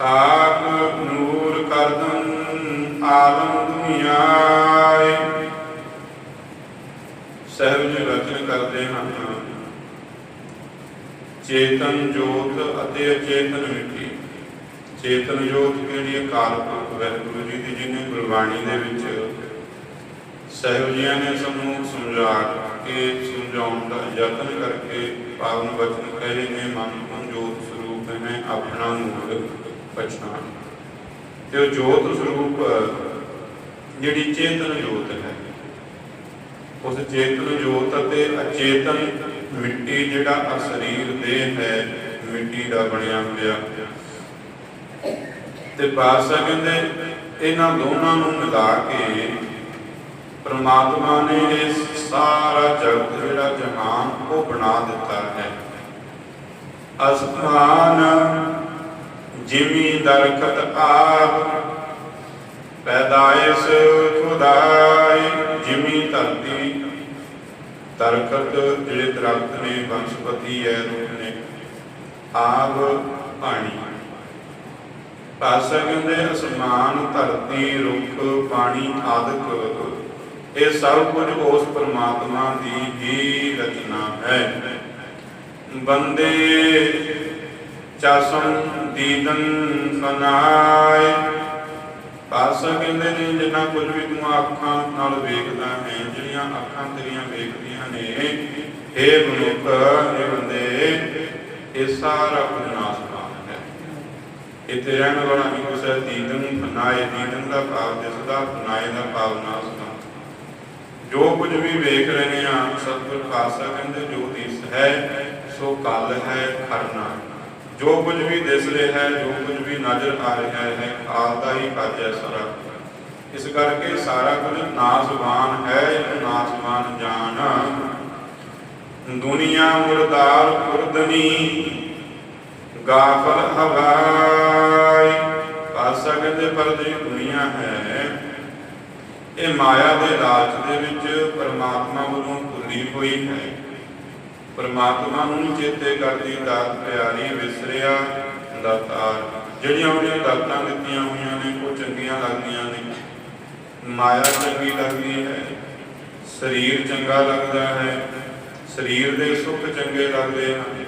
ਤਾਪ ਨੂਰ ਕਰਦਨ ਆਲਮ ਦੁਨੀਆਏ। ਸਹਿਬ ਜੀ ਰਚਨ ਕਰਦੇ ਹਨ ਚੇਤਨ ਜੋਤ ਅਤੇ ਅਚੇਤਨ ਮਿੱਟੀ। ਚੇਤਨ ਜੋਤ ਕਿਹੜੀ ਅਕਾਲ ਪੁਰਖ ਵਾਹਿਗੁਰੂ ਜੀ ਦੀ, ਜਿਹਨੇ ਗੁਰਬਾਣੀ ਦੇ ਵਿੱਚ ਸਹਿਬ ਜੀਆਂ ਨੇ ਸਾਨੂੰ ਸਮਝਾ ਕੇ ਸਮਝਾਉਣ ਦਾ ਯਤਨ ਕਰਕੇ ਪਾਵਨ ਵਚਨ ਕਹੇ ਨੇ, ਮਨ ਨੂੰ ਜੋਤ ਸਰੂਪ ਨੇ, ਆਪਣਾ ਨੂਰ ਪਛਾਣ। ਤੇ ਉਹ ਜੋਤ ਸਰੂਪ, ਜਿਹੜੀ ਚੇਤਨ ਜੋਤ ਹੈ। ਉਸ ਚੇਤਨ ਜੋਤ ਅਤੇ ਅਚੇਤਨ ਮਿੱਟੀ ਜਿਹੜਾ ਆ ਦੇਹ ਹੈ, ਮਿੱਟੀ ਦਾ ਬਣਿਆ ਹੋਇਆ ਤੇ ਪਾਤਸ਼ਾਹ ਕਹਿੰਦੇ, ਇਹਨਾਂ ਦੋਨਾਂ ਨੂੰ ਮਿਲਾ ਕੇ ਪ੍ਰਮਾਤਮਾ ਨੇ ਇਹ ਸਾਰਾ ਜਗਤ ਜਿਹੜਾ ਜਹਾਨ ਉਹ ਬਣਾ ਦਿੱਤਾ ਹੈ। ਅਸਮਾਨ ਜਿਮੀ ਦਰਖਤ ਆਪ ਪੈਦਾਇਸ਼ ਖੁਦਾਈ। ਜਿਮੀ ਧਰਤੀ, ਦਰਖਤ ਜਿਹੜੇ ਦਰਖਤ ਨੇ ਵਨਸਪਤੀ ਹੈ, ਰੂਪ ਨੇ, ਆਪ ਪਾਣੀ। ਪਾਸਾ ਕਹਿੰਦੇ ਅਸਮਾਨ ਧਰਤੀ, ਰੁੱਖ, ਪਾਣੀ ਆਦਿਕ, ਇਹ ਸਭ ਕੁਝ ਉਸ ਪਰਮਾਤਮਾ ਦੀ ਹੀ ਰਚਨਾ ਹੈ। ਬੰਦੇ ਚਾਸਮ ਦੀਦਨ ਬਨਾਏ ਪਾਸਾ ਕਹਿੰਦੇ ਨੇ, ਜਿੰਨਾ ਕੁਝ ਵੀ ਤੂੰ ਅੱਖਾਂ ਨਾਲ ਵੇਖਦਾ ਹੈ, ਜਿਹੜੀਆਂ ਅੱਖਾਂ ਤੇਰੀਆਂ ਵੇਖਦੀਆਂ ਨੇ ਇਹ ਮਨੁੱਖ ਇਹ ਬੰਦੇ ਇਹ ਸਾਰਾ ਕੁਝ ਨਾਸਮਾਨ ਹੈ। ਇੱਥੇ ਰਹਿਣ ਵਾਲਾ ਨਹੀਂ ਕਿਸੇ ਦੀਦਨ ਬਨਾਏ ਦੀਦਨ ਦਾ ਭਾਵ ਦਿਸਦਾ ਬਨਾਏ ਦਾ ਭਾਵ ਨਾਸਮਾਨ ਜੋ ਕੁਝ ਵੀ ਵੇਖ ਰਹੇ ਆ ਸਤਿਗੁਰ ਖਾਲਸਾ ਕਹਿੰਦੇ ਜੋ ਦਿਸ ਹੈ, ਸੋ ਕੱਲ ਹੈ, ਖਰਨਾ ਜੋ ਕੁਝ ਵੀ ਦਿਸ ਰਿਹਾ ਹੈ ਜੋ ਕੁਝ ਵੀ ਨਜ਼ਰ ਆ ਰਿਹਾ ਹੈ ਕਾਲ ਦਾ ਹੀ ਕਾਜ ਹੈ ਸਾਰਾ ਇਸ ਕਰਕੇ ਸਾਰਾ ਕੁਝ ਨਾਸਵਾਨ ਹੈ ਇਹ ਨਾਸਵਾਨ ਜਾਣ। ਦੁਨੀਆ ਮੁਰਦਾਰ ਕੁਰਦਨੀ, ਗਾਫਲ ਹਵਾਈ ਪਾਸਾ ਕਹਿੰਦੇ ਪਰ ਜਿਹੜੀ ਦੁਨੀਆ ਹੈ। ਇਹ ਮਾਇਆ ਦੇ ਲਾਲਚ ਦੇ ਵਿੱਚ ਪਰਮਾਤਮਾ ਵੱਲੋਂ ਭੁੱਲੀ ਹੋਈ ਹੈ। ਪਰਮਾਤਮਾ ਨੂੰ ਚੇਤੇ ਕਰਦੀ ਦਾਤ ਪਿਆਰੀ, ਵਿਸਰਿਆ ਦਾਤਾਰ ਜਿਹੜੀਆਂ ਉਹਦੀਆਂ ਦਾਤਾਂ ਦਿੱਤੀਆਂ ਹੋਈਆਂ ਨੇ, ਉਹ ਚੰਗੀਆਂ ਲੱਗਦੀਆਂ ਨੇ। ਮਾਇਆ ਚੰਗੀ ਲੱਗਦੀ ਹੈ, ਸਰੀਰ ਚੰਗਾ ਲੱਗਦਾ ਹੈ, ਸਰੀਰ ਦੇ ਸੁੱਖ ਚੰਗੇ ਲੱਗਦੇ ਹਨ।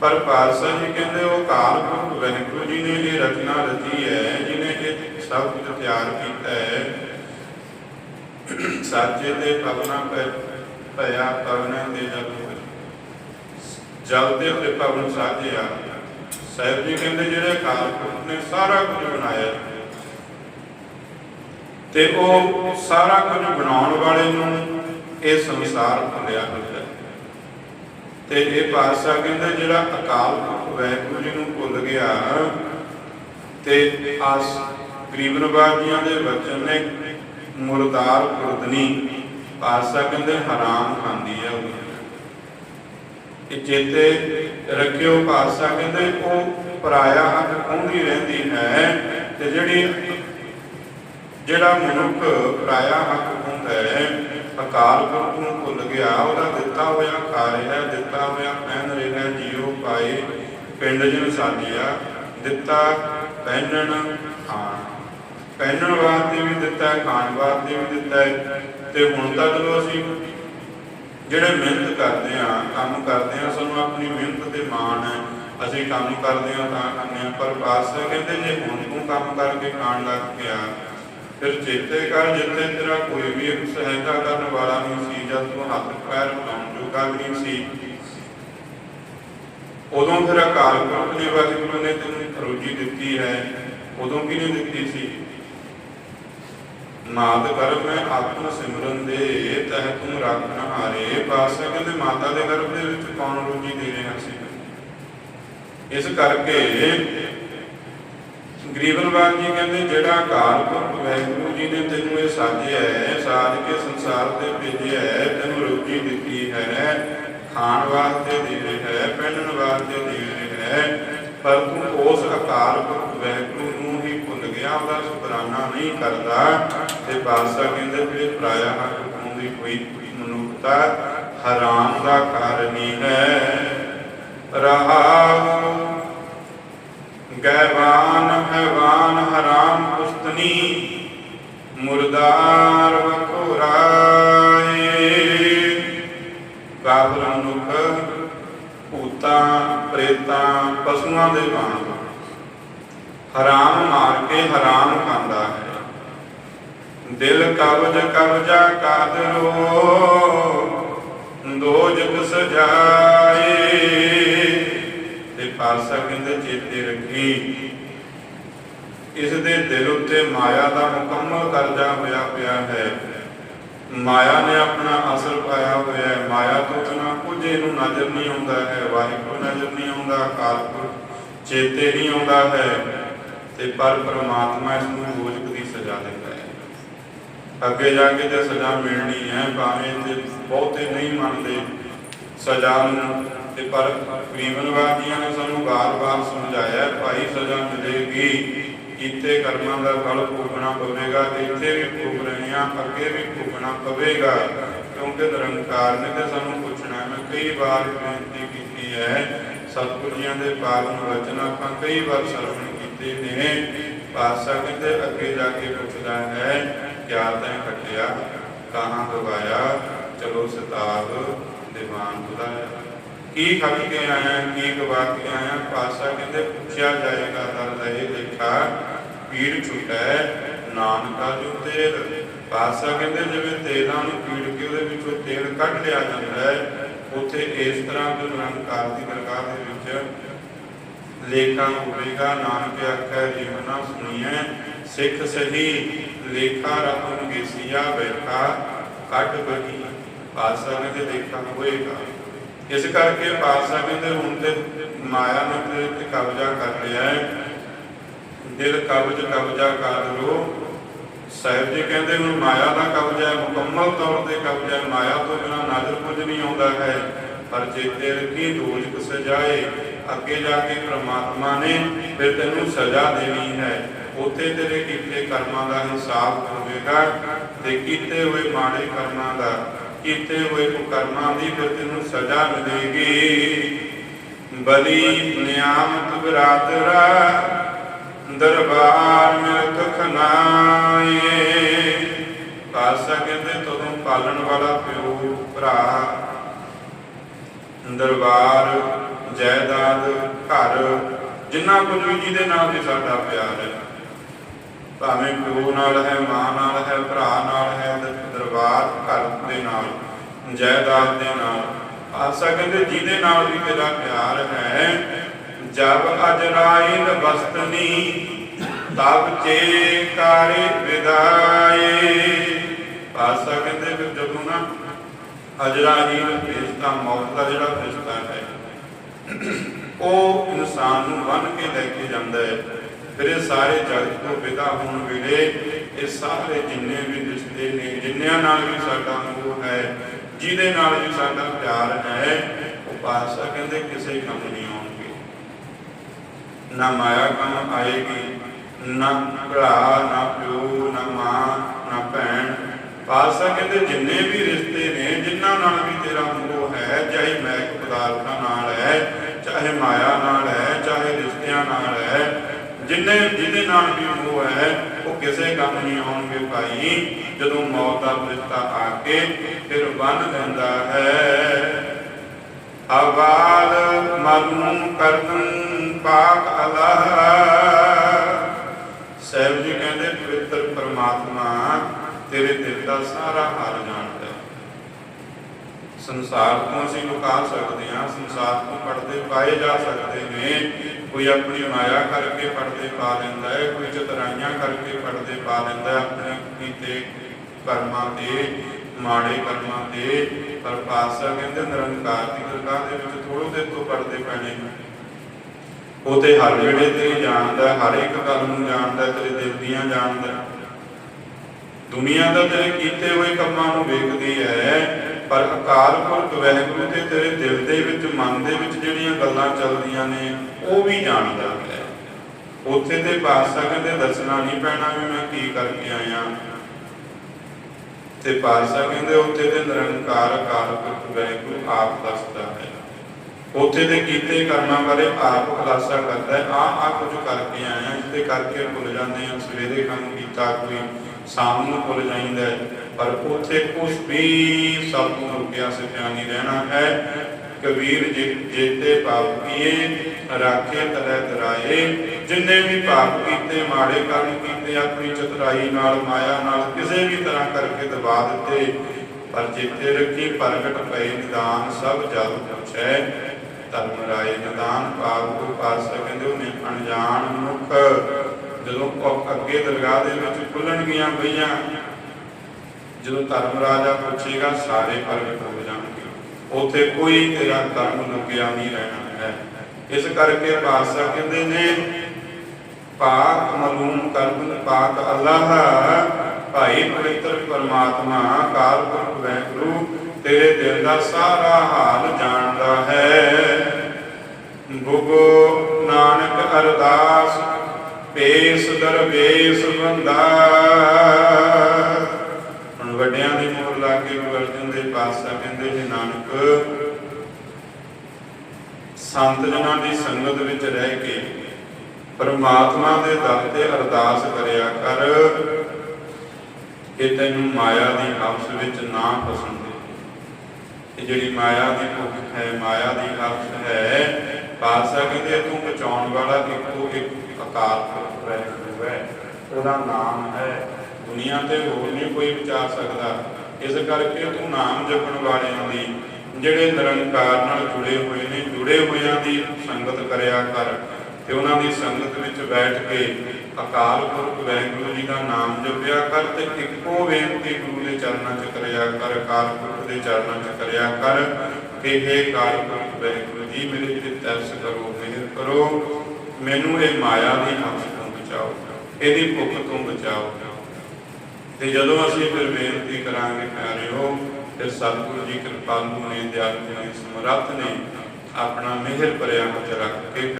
ਪਰ ਪਾਤਸ਼ਾਹ ਜੀ ਕਹਿੰਦੇ, ਉਹ ਕਾਲ ਪੁਰਖ ਵਾਹਿਗੁਰੂ ਜੀ ਨੇ ਇਹ ਰਚਨਾ ਰਚੀ ਹੈ ਜਿਨੇ ਇਹ ਸਭ ਕੁਝ ਤਿਆਰ ਕੀਤਾ ਹੈ। ਸਾਚੇ ਦੇ ਪਵਨਾ ਪੈ ਭਇਆ ਪਵਨਾ ਦੇ ਜਗ ਜਲ ਦੇ ਪਵਨ ਸਾਜਿਆ ਸਾਹਿਬ ਜੀ ਕਹਿੰਦੇ, ਜਿਹੜੇ ਅਕਾਲ ਪੁਰਖ ਨੇ ਸਾਰਾ ਕੁਝ ਬਣਾਇਆ ਤੇ ਉਹ ਸਾਰਾ ਕੁਝ ਬਣਾਉਣ ਵਾਲੇ ਨੂੰ ਇਹ ਸੰਸਾਰ ਭੁੱਲਿਆ ਹੋਇਆ ਤੇ ਇਹ ਪਾਤਸ਼ਾਹ ਕਹਿੰਦੇ, ਜਿਹੜਾ ਅਕਾਲ ਪੁਰਖ ਵਾਹਿਗੁਰੂ ਜੀ ਨੂੰ ਭੁੱਲ ਗਿਆ, ਤੇ ਆਸ ਗਰੀਬ ਨਵਾਜੀਆਂ ਦੇ ਬਚਨ ਨੇ ਮੁਰਦਾਰ ਕੁਰਦਨੀ। ਪਾਤਸ਼ਾਹ ਕਹਿੰਦੇ, ਹਰਾਮ ਖਾਂਦੀ ਹੈ ਉਹ। ਇਹ ਚੇਤੇ ਰੱਖਿਓ ਪਾਤਸ਼ਾਹ ਕਹਿੰਦੇ ਉਹ ਪਰਾਇਆ ਹੱਕ ਖੁੰਦੀ ਰਹਿੰਦੀ ਹੈ ਤੇ ਜਿਹੜੀ ਜਿਹੜਾ ਮਨੁੱਖ ਪਰਾਇਆ ਹੱਕ ਖੁੰਦਾ ਹੈ, ਅਕਾਲ ਪੁਰਖ ਨੂੰ ਭੁੱਲ ਗਿਆ, ਉਹਦਾ ਦਿੱਤਾ ਹੋਇਆ ਖਾ ਰਿਹਾ ਦਿੱਤਾ ਹੋਇਆ ਪਹਿਨ ਰਿਹਾ ਜੀਉ ਪਾਏ, ਪਿੰਡ ਜਨ ਸਾਜਿਆ, ਦਿੱਤਾ ਪਹਿਨਣ ਖਾਣ। ਪਹਿਨਣ ਵਾਸਤੇ ਵੀ ਦਿੱਤਾ, ਖਾਣ ਵਾਸਤੇ ਵੀ ਦਿੱਤਾ ਹੈ, ਤੇ ਹੁਣ ਤਾਂ ਜਦੋਂ ਅਸੀਂ ਜਿਹੜੇ ਮਿਹਨਤ ਕਰਦੇ ਆ, ਕੰਮ ਕਰਦੇ ਆ, ਸਾਨੂੰ ਆਪਣੀ ਮਿਹਨਤ ਤੇ ਮਾਣ ਹੈ। ਅਸੀਂ ਕੰਮ ਕਰਦੇ ਆ ਤਾਂ ਕਰਨੇ ਆ, ਪਰ ਪਾਤਸ਼ਾਹ ਕਹਿੰਦੇ ਜੇ ਹੁਣ ਤੂੰ ਕੰਮ ਕਰਕੇ ਖਾਣ ਲੱਗ ਗਿਆ ਫਿਰ ਚੇਤੇ ਕਰ ਜਿੱਥੇ ਤੇਰਾ ਕੋਈ ਵੀ ਸਹਾਇਤਾ ਕਰਨ ਵਾਲਾ ਨਹੀਂ ਸੀ ਜਦ ਤੂੰ ਹੱਥ ਪੈਰ ਲਾਉਣ ਜੋਗਾ ਨਹੀਂ ਸੀ। ਉਦੋਂ ਫਿਰ ਅਕਾਲ ਪੁਰਖ ਨੇ ਵਾਹਿਗੁਰੂ ਨੇ ਤੈਨੂੰ ਰੋਜੀ ਦਿੱਤੀ ਹੈ। ਉਦੋਂ ਕਿਹਨੇ ਦਿੱਤੀ ਸੀ? ਨਾਦ ਗਰਭ ਆਤਮ ਸਿਮਰਨ ਦੇ ਤਹਿ ਤੁਮ ਰੱਖਣ ਹਾਰੇ। ਪਾਸਾ ਕਹਿੰਦੇ ਮਾਤਾ ਦੇ ਗਰਭ ਦੇ ਵਿੱਚ ਕੌਣ ਰੋਜੀ ਦੇ ਰਿਹਾ ਸੀ? ਇਸ ਕਰਕੇ ਗਰੀਬਨਵਾਲ ਜੀ ਕਹਿੰਦੇ, ਜਿਹੜਾ ਅਕਾਲ ਪੁਰਖ ਜੀ ਨੇ ਤੈਨੂੰ ਇਹ ਸਾਜਿਆ ਹੈ ਸਾਜ ਕੇ ਸੰਸਾਰ ਤੇ ਭੇਜਿਆ ਹੈ, ਤੈਨੂੰ ਰੋਜੀ ਦਿੱਤੀ ਹੈ, ਖਾਣ ਵਾਸਤੇ ਦੇ ਰਿਹਾ ਹੈ, ਪਹਿਨਣ ਵਾਸਤੇ ਦੇ ਰਿਹਾ ਹੈ, ਪਰ ਤੂੰ ਉਸ ਅਕਾਲ ਪੁਰਖ ਵਾਹਿਗੁਰੂ ਨੂੰ ਹੀ ਭੁੱਲ ਸ਼ੁਕਰਾਨਾ ਨਹੀਂ ਕਰਦਾ ਤੇ ਬਾਦਸ਼ਾਹ ਕਹਿੰਦੇ ਵੀ ਪਰਾਇਆ ਹੱਕ ਦੀ ਕੋਈ ਮਨੁੱਖਤਾ ਹਰਾਮ ਦਾ ਕਾਰਨ ਹੈ ਰਹਾਉ ਗੈਵਾਨ ਹੈਵਾਨ, ਹਰਾਮ, ਪੁਸਤਨੀ, ਮੁਰਦਾਰ ਵਖੁਰਾਏ ਕਾਬਰ ਮਨੁੱਖ, ਭੂਤਾਂ, ਪ੍ਰੇਤਾਂ, ਪਸ਼ੂਆਂ ਦੇ ਵਾਂਗ ਹਰਾਮ ਮਾਰ ਕੇ ਹਰਾਮ ਖਾਂਦਾ ਹੈ। ਦਿਲ ਕਬਜ ਕਬਜਾ ਕਾਦਰੋ ਦੋਜਕ ਸਜਾਏ, ਤੇ ਪਾਸਾ ਕਹਿੰਦੇ ਚੇਤੇ ਰੱਖੀ। ਇਸ ਦੇ ਦਿਲ ਉੱਤੇ ਮਾਇਆ ਦਾ ਮੁਕੰਮਲ ਕਰਜ਼ਾ ਹੋਇਆ ਪਿਆ ਹੈ। ਮਾਇਆ ਨੇ ਆਪਣਾ ਅਸਰ ਪਾਇਆ ਹੋਇਆ ਹੈ। ਮਾਇਆ ਤੋਂ ਬਿਨਾਂ ਕੁਝ ਇਹਨੂੰ ਨਜ਼ਰ ਨਹੀਂ ਆਉਂਦਾ ਹੈ। ਵਾਹਿਗੁਰੂ ਨਜ਼ਰ ਨਹੀਂ ਆਉਂਦਾ। ਅਕਾਲ ਚੇਤੇ ਨਹੀਂ ਆਉਂਦਾ ਹੈ। ਤੇ ਪਰ ਪ੍ਰਮਾਤਮਾ ਇਸ ਨੂੰ ਦੋਜਕ ਦੀ ਸਜ਼ਾ ਦਿੰਦਾ ਹੈ। ਅੱਗੇ ਜਾ ਕੇ ਤੇ ਸਜ਼ਾ ਮਿਲਣੀ ਹੈ, ਭਾਵੇਂ ਤੇ ਬਹੁਤੇ ਨਹੀਂ ਮੰਨਦੇ ਸਜ਼ਾ ਨੂੰ। ਤੇ ਪਰ ਕਰੀਬਨਵਾਦੀਆਂ ਨੇ ਸਾਨੂੰ ਵਾਰ-ਵਾਰ ਸਮਝਾਇਆ, ਭਾਈ, ਸਜ਼ਾ ਮਿਲੇਗੀ। ਕੀਤੇ ਕਰਮਾਂ ਦਾ ਫਲ ਭੋਗਣਾ ਪਵੇਗਾ ਇੱਥੇ ਵੀ ਭੋਗ ਰਹੇ ਹਾਂ, ਅੱਗੇ ਵੀ ਭੋਗਣਾ ਪਵੇਗਾ। ਕਿਉਂਕਿ ਨਿਰੰਕਾਰ ਨੇ ਤੇ ਸਾਨੂੰ ਪੁੱਛਣਾ ਮੈਂ ਕਈ ਵਾਰ ਬੇਨਤੀ ਕੀਤੀ ਹੈ ਸਤਿਗੁਰੂ ਜੀਆਂ ਦੇ ਪਾਵਨ ਵਚਨ ਆਪਾਂ ਕਈ ਵਾਰ ਸਰਵਣ ਕੀਤੇ ਨੇ ਪਾਤਸ਼ਾਹ ਕਹਿੰਦੇ, ਅੱਗੇ ਜਾ ਕੇ ਪੁੱਛਦਾ ਹੈ, ਕਿਆ ਤੈਂ ਖਟਿਆ ਕਹਾਂ ਗਵਾਇਆ ਚਲੋ ਸਤਾਬ ਦੀਵਾਨ ਬੁਲਾਇਆ ਕੀ ਖੱਟ ਕੇ ਆਇਆ, ਕੀ ਗਵਾ ਕੇ ਆਇਆ? ਪਾਤਸ਼ਾਹ ਕਹਿੰਦੇ, ਪੁੱਛਿਆ ਜਾਏਗਾ ਦਰ ਲਏ ਲੇਖਾ ਪੀੜ ਛੁਟੈ ਨਾਨਕਾ ਜੋ ਤੇਲ। ਪਾਤਸ਼ਾਹ ਕਹਿੰਦੇ, ਜਿਵੇਂ ਤੇਲਾਂ ਨੂੰ ਪੀੜ ਕੇ ਉਹਦੇ ਵਿੱਚੋਂ ਤੇਲ ਕੱਢ ਲਿਆ ਜਾਂਦਾ ਹੈ, ਉੱਥੇ ਇਸ ਤਰ੍ਹਾਂ ਜੋ ਨਿਰੰਕਾਰ ਦੀ ਦਰਗਾਹ ਦੇ ਵਿੱਚ ਲੇਖਾ ਹੋਵੇਗਾ ਨਾਨਕ ਆਖੈ ਜੀਵਨਾ ਸੁਣੀਐ। ਸਿੱਖ ਸਹੀ ਲੇਖਾ ਰਤਨ ਗੇਸੀਆ ਬੈਠਾ ਕੱਢ ਬਹੀ ਪਾਤਸ਼ਾਹ ਨੇ ਤੇ ਲੇਖਾ ਹੋਏਗਾ। ਇਸ ਕਰਕੇ ਪਾਤਸ਼ਾਹ ਕਹਿੰਦੇ ਹੁਣ ਤੇ ਮਾਇਆ ਨੇ ਤੇਰੇ ਤੇ ਕਬਜ਼ਾ ਕਰ ਲਿਆ ਹੈ। ਦਿਲ ਕਬਜ਼ ਕਬਜ਼ਾ ਕਰ ਲੋ ਸਾਹਿਬ ਜੀ ਕਹਿੰਦੇ ਹੁਣ ਮਾਇਆ ਦਾ ਕਬਜ਼ਾ ਹੈ, ਮੁਕੰਮਲ ਤੌਰ ਤੇ ਕਬਜ਼ਾ ਮਾਇਆ ਤੋਂ ਬਿਨਾਂ ਨਜ਼ਰ ਕੁਝ ਨਹੀਂ ਆਉਂਦਾ ਹੈ। ਪਰ ਚੇਤੇ ਰੱਖੀ ਦੋਜਕ ਸਜਾਏ ਅੱਗੇ ਜਾ ਕੇ ਪ੍ਰਮਾਤਮਾ ਨੇ ਫਿਰ ਤੈਨੂੰ ਸਜ਼ਾ ਦੇਣੀ ਹੈ। ਉੱਥੇ ਤੇਰੇ ਕੀਤੇ ਕਰਮਾਂ ਦਾ ਹਿਸਾਬ ਹੋਵੇਗਾ। ਤੇ ਕੀਤੇ ਹੋਏ ਮਾੜੇ ਕਰਮਾਂ ਦਾ, ਕੀਤੇ ਹੋਏ ਕੁਕਰਮਾਂ ਦੀ ਫਿਰ ਤੈਨੂੰ ਸਜ਼ਾ ਮਿਲੇਗੀ। ਬਲੀ ਨਿਆਮਤ ਬਰਾਦਰਾ, ਦਰਬਾਰ ਮਿਲਕ ਖਨਾਏ। ਪਾਸਾ ਕਹਿੰਦੇ ਤਦੋਂ ਪਾਲਣ ਵਾਲਾ ਪਿਓ, ਭਰਾ। ਦਰਬਾਰ ਜਾਇਦਾਦ ਘਰ, ਜਿੰਨਾ ਕੁਝ ਵੀ ਜਿਹਦੇ ਨਾਲ ਵੀ ਸਾਡਾ ਪਿਆਰ ਹੈ। ਭਾਵੇਂ ਪਿਓ ਨਾਲ ਹੈ, ਮਾਂ ਨਾਲ ਹੈ, ਭਰਾ ਨਾਲ ਹੈ ਦਰਬਾਰ ਘਰ ਦੇ ਨਾਲ, ਜਾਇਦਾਦ ਦੇ ਨਾਲ। ਆਸਾ ਕਹਿੰਦੇ, ਜਿਹਦੇ ਨਾਲ ਵੀ ਤੇਰਾ ਪਿਆਰ ਹੈ, ਜਬ ਅਜਰਾਇਨ ਬਸਤਨੀ, ਤਬ ਚੇ ਕਾਰੇ ਵਿਦਾਏ। ਆਸਾ ਕਹਿੰਦੇ, ਫਿਰ ਜਦੋਂ ਨਾ ਅਜਰਾਇਨ ਫਰਿਸ਼ਤਾ ਮੌਤ ਦਾ ਜਿਹੜਾ ਫਰਿਸ਼ਤਾ ਹੈ ਉਹ ਇਨਸਾਨ ਨੂੰ ਬੰਨ ਕੇ ਲੈ ਕੇ ਜਾਂਦਾ ਹੈ। ਫਿਰ ਇਹ ਸਾਰੇ ਜਗਤ ਤੋਂ ਵਿਦਾ ਹੋਣ ਵੇਲੇ ਇਹ ਸਾਰੇ ਜਿੰਨੇ ਵੀ ਰਿਸ਼ਤੇ ਨੇ, ਜਿੰਨਿਆਂ ਨਾਲ ਵੀ ਸਾਡਾ ਮੋਹ ਹੈ, ਜਿਹਦੇ ਨਾਲ ਵੀ ਸਾਡਾ ਪਿਆਰ ਹੈ, ਉਹ ਪਾਤਸ਼ਾਹ ਕਹਿੰਦੇ ਕਿਸੇ ਕੰਮ ਨਹੀਂ ਆਉਣਗੇ। ਨਾ ਮਾਇਆ ਕੰਮ ਆਏਗੀ, ਨਾ ਭਰਾ, ਨਾ ਪਿਓ, ਨਾ ਮਾਂ, ਨਾ ਭੈਣ ਪਾਤਸ਼ਾਹ ਕਹਿੰਦੇ, ਜਿੰਨੇ ਵੀ ਰਿਸ਼ਤੇ ਨੇ, ਜਿਨ੍ਹਾਂ ਨਾਲ ਵੀ ਤੇਰਾ ਮੋਹ ਹੈ, ਚਾਹੇ ਮੈਕ ਪਦਾਰਥਾਂ ਨਾਲ ਹੈ, ਚਾਹੇ ਮਾਇਆ ਨਾਲ ਹੈ, ਚਾਹੇ ਰਿਸ਼ਤਿਆਂ ਨਾਲ ਹੈ, ਜਿੰਨੇ ਜਿਹਦੇ ਨਾਲ ਵੀ ਮੋਹ ਹੈ, ਉਹ ਕਿਸੇ ਕੰਮ ਨਹੀਂ ਆਉਣਗੇ ਭਾਈ। ਜਦੋਂ ਮੌਤ ਦਾ ਫਰਿਸ਼ਤਾ ਆ ਕੇ ਫਿਰ ਬੰਨ ਦਿੰਦਾ ਹੈ, ਅਵਾਲ ਮਨ ਕਰਤਨ ਪਾਕ ਅਲਾਹ। ਸਾਹਿਬ ਜੀ ਕਹਿੰਦੇ, ਪਵਿੱਤਰ ਪਰਮਾਤਮਾ ਤੇਰੇ ਦਿਲ ਦਾ ਸਾਰਾ ਹਾਲ ਜਾਣਦਾ ਸੰਸਾਰ ਤੋਂ ਅਸੀਂ ਲੁਕਾ ਸਕਦੇ ਹਾਂ, ਸੰਸਾਰ ਤੋਂ ਪਰਦੇ ਪਾਏ ਜਾ ਸਕਦੇ ਨੇ। ਕੋਈ ਆਪਣੀ ਮਾਇਆ ਕਰਕੇ ਪਰਦੇ ਪਾ ਲੈਂਦਾ ਹੈ, ਕੋਈ ਚਤਰਾਈਆਂ ਕਰਕੇ ਪਰਦੇ ਪਾ ਲੈਂਦਾ ਆਪਣੇ ਕੀਤੇ ਕਰਮਾਂ ਤੇ, ਮਾੜੇ ਕਰਮਾਂ ਤੇ। ਪਰ ਪਾਸਾ ਕਹਿੰਦੇ, ਨਿਰੰਕਾਰ ਦੀ ਦਰਗਾਹ ਦੇ ਵਿੱਚ ਥੋੜੋ ਦੇ ਤੋਂ ਪਰਦੇ ਪੈਣੇ ਨੇ। ਉਹ ਤੇ ਹਰ ਵੇਲੇ ਤੇ ਜਾਣਦਾ ਹਰ ਇੱਕ ਗੱਲ ਨੂੰ ਜਾਣਦਾ ਤੇਰੇ ਦਿਲ ਦੀਆਂ ਜਾਣਦਾ ਦੁਨੀਆ ਦਾ ਤੇਰੇ ਕੀਤੇ ਹੋਏ ਕੰਮਾਂ ਨੂੰ ਵੇਖਦੀ ਹੈ, ਪਰ ਅਕਾਲ ਪੁਰਖ ਵਾਹਿਗੁਰੂ ਤੇ ਤੇਰੇ ਦਿਲ ਦੇ ਵਿੱਚ, ਮਨ ਦੇ ਵਿੱਚ ਜਿਹੜੀਆਂ ਗੱਲਾਂ ਚੱਲਦੀਆਂ ਨੇ, ਉਹ ਵੀ ਜਾਣਦਾ ਹੈ। ਉੱਥੇ ਤੇ ਪਾਤਸ਼ਾਹ ਕਹਿੰਦੇ, ਦੱਸਣਾ ਨਹੀਂ ਪੈਣਾ ਵੀ ਮੈਂ ਕੀ ਕਰਕੇ ਆਇਆ ਤੇ ਪਾਤਸ਼ਾਹ ਕਹਿੰਦੇ, ਉੱਥੇ ਤੇ ਨਿਰੰਕਾਰ ਅਕਾਲ ਪੁਰਖ ਵਾਹਿਗੁਰੂ ਆਪ ਦੱਸਦਾ ਹੈ। ਉੱਥੇ ਦੇ ਕੀਤੇ ਕਰਮਾਂ ਬਾਰੇ ਆਪ ਖੁਲਾਸਾ ਕਰਦਾ ਹੈ। ਆ ਆ ਕੁਝ ਕਰਕੇ ਆਇਆ ਇਸਦੇ ਕਰਕੇ ਭੁੱਲ ਜਾਂਦੇ ਆ ਸਵੇਰੇ ਕੰਮ ਕੀਤਾ ਕੋਈ ਸ਼ਾਮ ਨੂੰ ਭੁੱਲ ਜਾਂਦਾ ਪਰ ਉੱਥੇ ਕੁਛ ਵੀ ਸਭ ਤੋਂ ਰੁਕਿਆ ਸਿੱਖਿਆ ਨਹੀਂ ਰਹਿਣਾ ਹੈ। ਕਬੀਰ ਜੀ ਜੇਤੇ ਪਾਪ ਕੀਏ, ਰਾਖੇ ਤਰੇ ਦਰਾਏ ਜਿੰਨੇ ਵੀ ਪਾਪ ਕੀਤੇ, ਮਾੜੇ ਕਰਮ ਕੀਤੇ, ਆਪਣੀ ਚਤੁਰਾਈ ਨਾਲ, ਮਾਇਆ ਨਾਲ ਕਿਸੇ ਵੀ ਤਰ੍ਹਾਂ ਕਰਕੇ ਦਬਾ ਦਿੱਤੇ, ਪਰ ਜਿੱਥੇ ਰੱਖੀ ਪ੍ਰਗਟ ਪਏ ਨਿਦਾਨ, ਸਭ ਜਲ ਪੁੱਛੈ। ਧਰਮ ਰਾਏ ਨਿਦਾਨ ਪਾਪ ਕੋ ਪਾਸਾ ਕਹਿੰਦੇ ਉਹਨੇ ਅਣਜਾਣ ਮਨੁੱਖ। ਜਦੋਂ ਉਹ ਅੱਗੇ ਦਰਗਾਹ ਦੇ ਵਿੱਚ ਖੁੱਲਣਗੀਆਂ ਬਈਆਂ ਜਦੋਂ ਧਰਮ ਰਾਜਾ ਪੁੱਛੇਗਾ, ਸਾਰੇ ਪ੍ਰਗਟ ਹੋ ਜਾਣਗੇ। ਉੱਥੇ ਕੋਈ ਤੇਰਾ ਕਰਮ ਲੁਕਿਆ ਨਹੀਂ ਰਹਿਣਾ ਹੈ। ਇਸ ਕਰਕੇ ਪਾਤਸ਼ਾਹ ਕਹਿੰਦੇ ਨੇ, ਪਾਕ ਮਲੂਮ ਕਰਮ ਪਾਕ ਅੱਲਾਹ, ਭਾਈ ਪਵਿੱਤਰ ਪਰਮਾਤਮਾ ਕਾਲ ਪੁਰਖ ਵੈਗੁਰੂ, ਤੇਰੇ ਦਿਲ ਦਾ ਸਾਰਾ ਹਾਲ ਜਾਣਦਾ ਹੈ। ਗੁਗੋ ਨਾਨਕ ਅਰਦਾਸ ਪੇਸ ਦਰਵੇਸ ਬੰਦਾ ਹੁਣ ਵੱਡਿਆਂ ਦੀ ਮੋਹਰ ਲਾ ਕੇ ਗੁਰੂ ਦੇ ਪਾਤਸ਼ਾਹ ਕਹਿੰਦੇ ਨੇ, ਨਾਨਕ, ਸੰਤ ਜਨਾਂ ਦੀ ਸੰਗਤ ਵਿੱਚ ਰਹਿ ਕੇ ਪਰਮਾਤਮਾ ਦੇ ਦਰ ਤੇ ਅਰਦਾਸ ਕਰਿਆ ਕਰ ਕਿ ਤੈਨੂੰ ਮਾਇਆ ਦੀ ਹਵਸ ਵਿੱਚ ਨਾ ਫਸਣ ਦੇ। ਇਹ ਜਿਹੜੀ ਮਾਇਆ ਦੀ ਭੁੱਖ ਹੈ, ਮਾਇਆ ਦੀ ਹਵਸ ਹੈ ਪਾਤਸ਼ਾਹ ਕਹਿੰਦੇ ਤੂੰ ਬਚਾਉਣ ਵਾਲਾ ਇੱਕੋ ਇੱਕ ਅਕਾਲ ਪੁਰਖ ਰਹਿ ਹੈ। ਉਹਦਾ ਨਾਮ ਹੈ ਦੁਨੀਆ ਤੇ ਹੋਰ ਨਹੀਂ ਕੋਈ ਵਿਚਾਰ ਸਕਦਾ। ਇਸ ਕਰਕੇ ਤੂੰ ਨਾਮ ਜਪਣ ਵਾਲਿਆਂ ਦੀ, ਜਿਹੜੇ ਨਿਰੰਕਾਰ ਨਾਲ ਜੁੜੇ ਹੋਏ ਨੇ, ਜੁੜੇ ਹੋਇਆਂ ਦੀ ਸੰਗਤ ਕਰਿਆ ਕਰ। ਤੇ ਉਹਨਾਂ ਦੀ ਸੰਗਤ ਵਿੱਚ ਬੈਠ ਕੇ ਅਕਾਲ ਪੁਰਖ ਵੈਗੁਰੂ ਜੀ ਦਾ ਨਾਮ ਜਪਿਆ ਕਰ ਤੇ ਇੱਕੋ ਬੇਨਤੀ ਗੁਰੂ ਦੇ ਚਰਨਾਂ 'ਚ ਕਰਿਆ ਕਰ, ਅਕਾਲ ਪੁਰਖ ਦੇ ਚਰਨਾਂ 'ਚ ਕਰਿਆ ਕਰ। ਕਿ हे ਅਕਾਲ ਪੁਰਖ ਜੀ ਮੇਰੇ ਤੇ ਤਰਸ ਕਰੋ, ਮਿਹਰ ਕਰੋ। ਮੈਨੂੰ ਇਹ ਮਾਇਆ ਦੀ ਹੱਥ ਤੋਂ ਬਚਾਓ। ਇਹਦੀ ਭੁੱਖ ਤੋਂ ਬਚਾਓ। ਤੇ ਜਦੋਂ ਅਸੀਂ ਫਿਰ ਬੇਨਤੀ ਕਰਾਂਗੇ, ਪਿਆਰਿਓ, ਤੇ ਸਤਿਗੁਰੂ ਜੀ ਕਿਰਪਾਲੂ ਨੇ, ਦਿਆਲੂ ਨੇ, ਸਮਰੱਥ ਨੇ ਆਪਣਾ ਮਿਹਰ ਭਰਿਆ ਹੱਥ ਰੱਖ ਕੇ